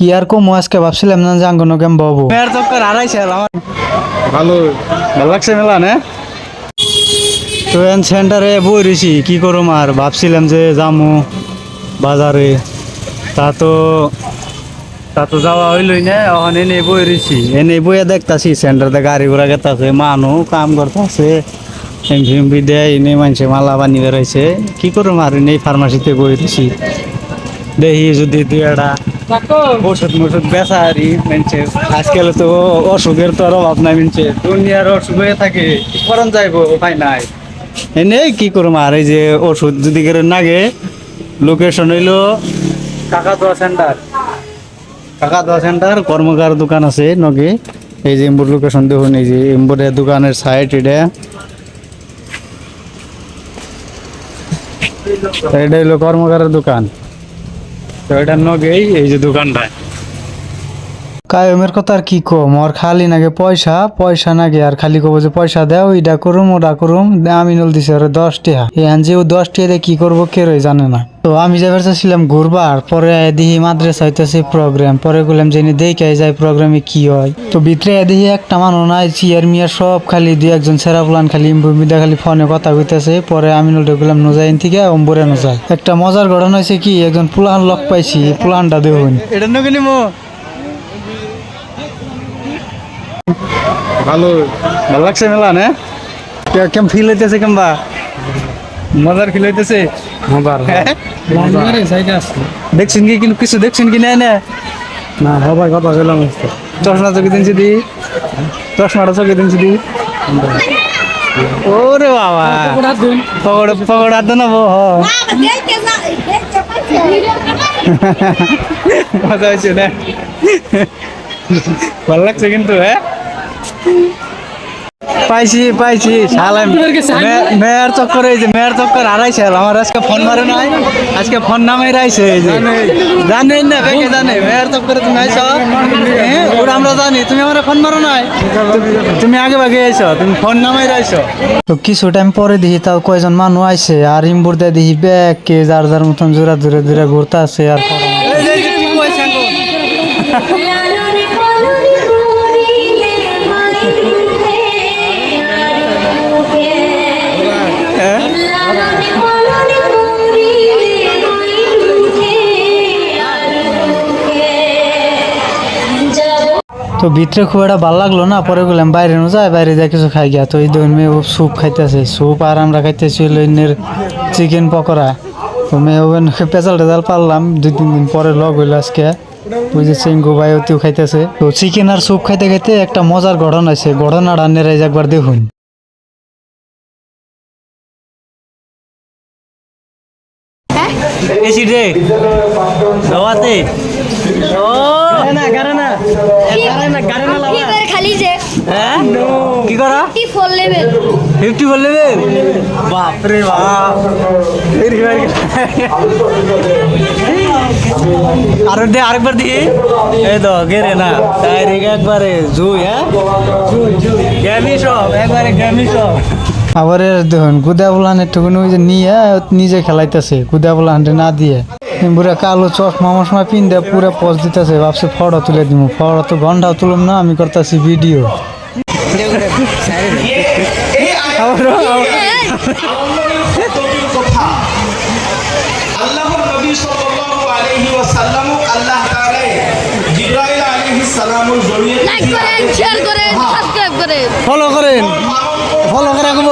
কি আর কমু আজকে ভাবছিলাম না জাঙ্গনো কেম বাবু মেয়ের চক্কর হারাইছে আমার। ভালো ভালো লাগছে মেলা না? তো এন সেন্টারে বই রয়েছি কি করুম আর? ভাবছিলাম যে যামু বাজারে। তা তো তা তো যাওয়া হইলই না এখন এনে বই রয়েছি এনে বইয়া দেখতাছি সেন্টারে গাড়ি ঘোড়া গেতাছে মানুষ কাম করতেছে। এমপি এমপি দেয় এনে মানুষে মালা বানি বেড়াইছে। কি করুম আর? এনে ফার্মাসিতে বই রয়েছি দেখি যদি দুই একটা ওষুধ মষুধ বেচা আরি মেনছে আজকাল তো অসুখের তো আর অভাব নাই মেনছে দুনিয়ার অসুখ হয়ে থাকে কি করন যাইবো, উপায় নাই। এনে কি করব আর, এই যে ওষুধ যদি করে নাগে লোকেশন হইল কাকাতোয়া সেন্টার কাকাতোয়া সেন্টার কর্মকার দোকান আছে, নগে। এই যে এম্বুর লোকেশন দেখুন, এই যে এম্বুরের দোকানের সাইড এটা। এটা হইল কর্মকারের দোকান। তো এটার নগেই এই যে দোকানটা। কায়মের কথা আর কি কম? ওর খালি নাগে পয়সা পয়সা নাগে আর খালি কব যে পয়সা দেও ইটা করুম ওটা করুম আমি নল দিছে ওরে দশ টিহা এই যে ও দশ টিহা কি করব কে রই জানে না। তো আমি যাবার চাচ্ছিলাম ঘুরবার, পরে দিহি মাদ্রাসা হইতেছে প্রোগ্রাম পরে গুলাম যে দেখে যাই প্রোগ্রামে কি হয়। তো ভিতরে দিহি একটা মানুষ নাই, চিয়ার মিয়ার সব খালি দুই একজন সেরা প্লান খালি ইম্বুমিদা খালি ফোনে কথা কইতেছে, পরে আমি নলটা গেলাম নোজাইন থেকে, অম্বরে নোজাই একটা মজার ঘটনা হয়েছে কি, একজন পুলান লক পাইছি পুলানটা দেখুন এটা নিমো ভালো। ভালো লাগছে মেলা না? কে- কেম ফিল হইতেছে কেমবা? মজার ফিল হইতেছে? মজার হ্যাঁ? দেখছেন কি কিন্তু কিছু দেখছেন কি? না না। না সবাই কথা গেলাম চশমা চোখে দিন যদি। চশমাটা চোখে দিন যদি। ওরে বাবা। পকড় পকড় হাত না বো মজা হয়েছে না? ভালো লাগছে কিন্তু হ্যাঁ? পাইছি পাইছি শালা মে- মেয়ের চক্কর এই যে মেয়ের চক্কর হারাইছে আমার আজকে ফোন মারে নাই। আজকে ফোন নামাই রাইছে এই যে। জানেন না বেকে জানে মেয়ের চক্করে তুমি আইছো? হ্যাঁ ওটা আমরা জানি তুমি আমার ফোন মারো নাই? তুমি আগে ভাগে আইছো তুমি ফোন নামাই রাইছো। তো কিছু টাইম পরে দেখি তাও কয়জন মানুষ আইছে আর ইম্বুর দিয়ে দেখি ব্যাগ কে যার যার মতন জোড়া জোরে জোরে ঘুরতে আছে আর তো ভিতরে খুব একটা ভালো লাগল না, পরে গেলাম বাইরে নো যায়, বাইরে যা কিছু খাই গিয়া। তো এই দেখুন মেয়ে স্যুপ খাইতেছে স্যুপ আর আমরা খাইতেছি হলো ইন্নের চিকেন পকোড়া। তো মেয়ে ওভেন পেঁচাল টেজাল পারলাম, দুই তিন দিন পরে লগ হইল আজকে। ওই যে চেঙ্গু ভাই ওতেও খাইতেছে। তো চিকেন আর স্যুপ খাইতে খাইতে একটা মজার ঘটনা আছে ঘটনাটা নেরাই একবার দেখুন। এসি রে দাওয়াতে ও কি করা টি ফোর লেভেল ফিফটি বাপরে বাপ? আরও দে আরেকবার দিই এই তো গেরে না। ডাইরেক্ট একবারে জুই হ্যাঁ? গ্যামি সব একবারে গ্যামি সব। আবার দেখুন গুদা বলান একটুখানি ওই যে নিয়ে নিজে খেলাইতেছে। গুদা বলান না দিয়ে। পুরা কালো চশমা মশমা পিন দিয়ে পুরা পজ দিতেছে ভাবছে ফটো তুলে দিব ফটো তো ঘন্টাও তুলুম না আমি করতেছি ভিডিও ফলো করেন ফলো করে রাখব